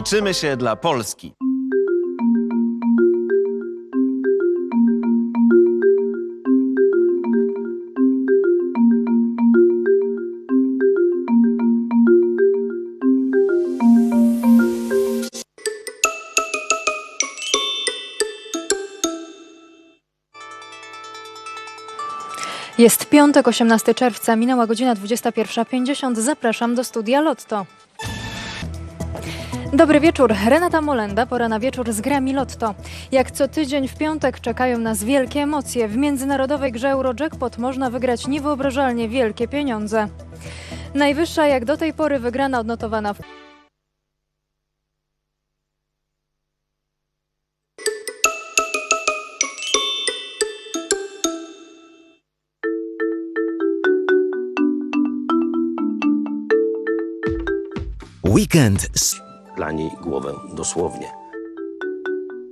Liczymy się dla Polski. Jest piątek, 18 czerwca, minęła godzina 21.50. Zapraszam do studia Lotto. Dobry wieczór, Renata Molenda, pora na wieczór z grami Lotto. Jak co tydzień w piątek czekają nas wielkie emocje. W międzynarodowej grze Eurojackpot można wygrać niewyobrażalnie wielkie pieniądze. Najwyższa jak do tej pory wygrana odnotowana w Weekend z... dla niej głowę dosłownie.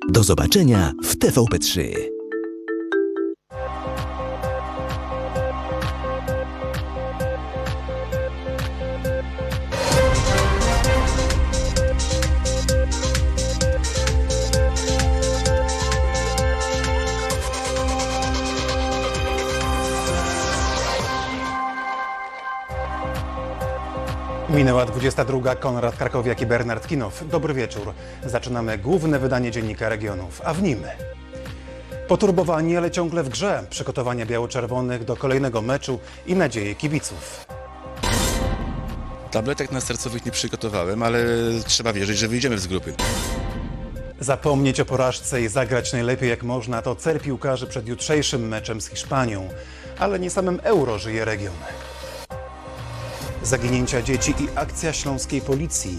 Do zobaczenia w TVP3. Minęła 22. Konrad Krakowiak i Bernard Kinow. Dobry wieczór. Zaczynamy główne wydanie Dziennika Regionów, a w nim poturbowani, ale ciągle w grze przygotowania biało-czerwonych do kolejnego meczu i nadzieje kibiców. Tabletek na sercowych nie przygotowałem, ale trzeba wierzyć, że wyjdziemy z grupy. Zapomnieć o porażce i zagrać najlepiej jak można to cel piłkarzy przed jutrzejszym meczem z Hiszpanią, ale nie samym euro żyje region. Zaginięcia dzieci i akcja śląskiej policji.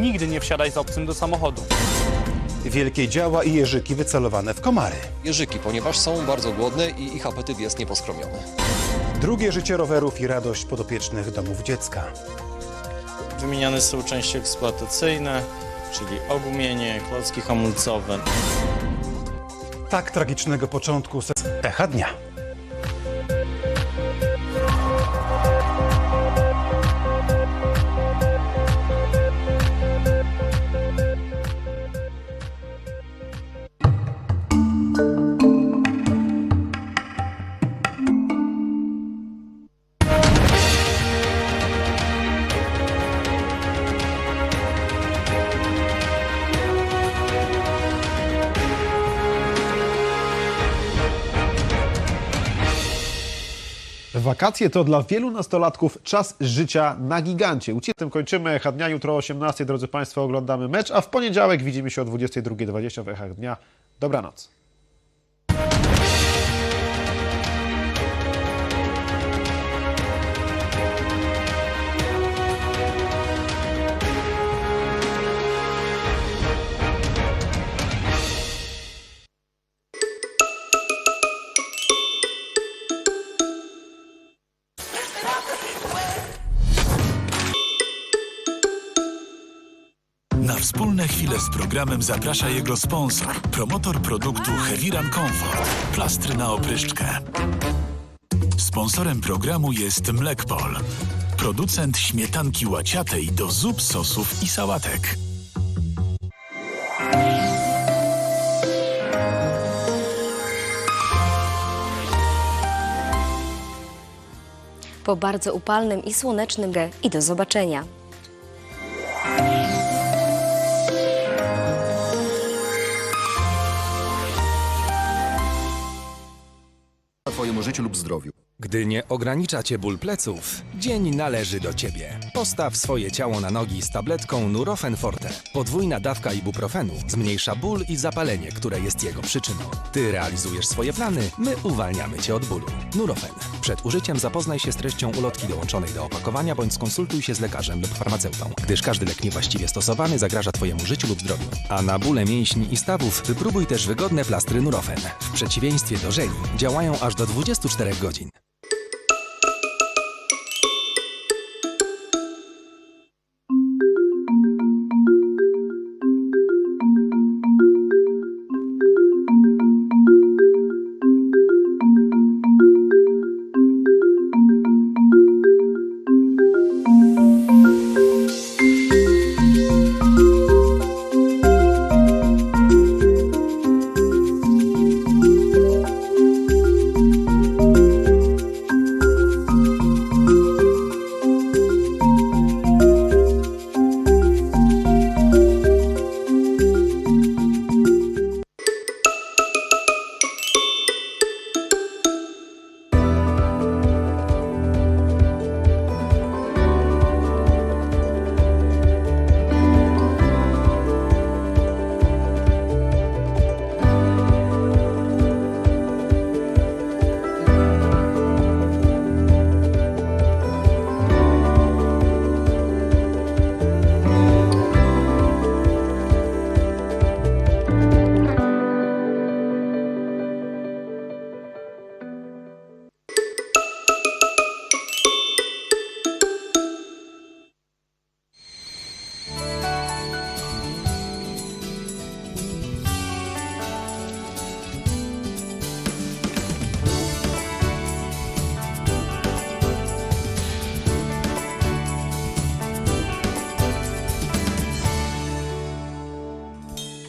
Nigdy nie wsiadaj z obcym do samochodu. Wielkie działa i jeżyki wycelowane w komary. jeżyki, ponieważ są bardzo głodne i ich apetyt jest nieposkromiony. Drugie życie rowerów i radość podopiecznych domów dziecka. Wymieniane są części eksploatacyjne, czyli ogumienie, klocki hamulcowe. Tak tragicznego początku. Echa dnia. Wakacje to dla wielu nastolatków czas życia na gigancie. U Tym kończymy Echa Dnia. Jutro o 18, drodzy Państwo, oglądamy mecz, a w poniedziałek widzimy się o 22.20 w Echach Dnia. Dobranoc. Wspólne chwile z programem zaprasza jego sponsor, promotor produktu Heviran Comfort, plastry na opryszczkę. Sponsorem programu jest Mlekpol, producent śmietanki łaciatej do zup, sosów i sałatek. po bardzo upalnym i słonecznym i do zobaczenia. Życiu lub zdrowiu. Gdy nie ogranicza Cię ból pleców, dzień należy do Ciebie. Postaw swoje ciało na nogi z tabletką Nurofen Forte. Podwójna dawka ibuprofenu zmniejsza ból i zapalenie, które jest jego przyczyną. Ty realizujesz swoje plany, my uwalniamy Cię od bólu. Nurofen. Przed użyciem zapoznaj się z treścią ulotki dołączonej do opakowania bądź skonsultuj się z lekarzem lub farmaceutą, gdyż każdy lek niewłaściwie stosowany zagraża Twojemu życiu lub zdrowiu. A na bóle mięśni i stawów wypróbuj też wygodne plastry Nurofen. W przeciwieństwie do żeli działają aż do 24 godzin.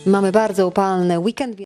Mamy bardzo upalny weekend.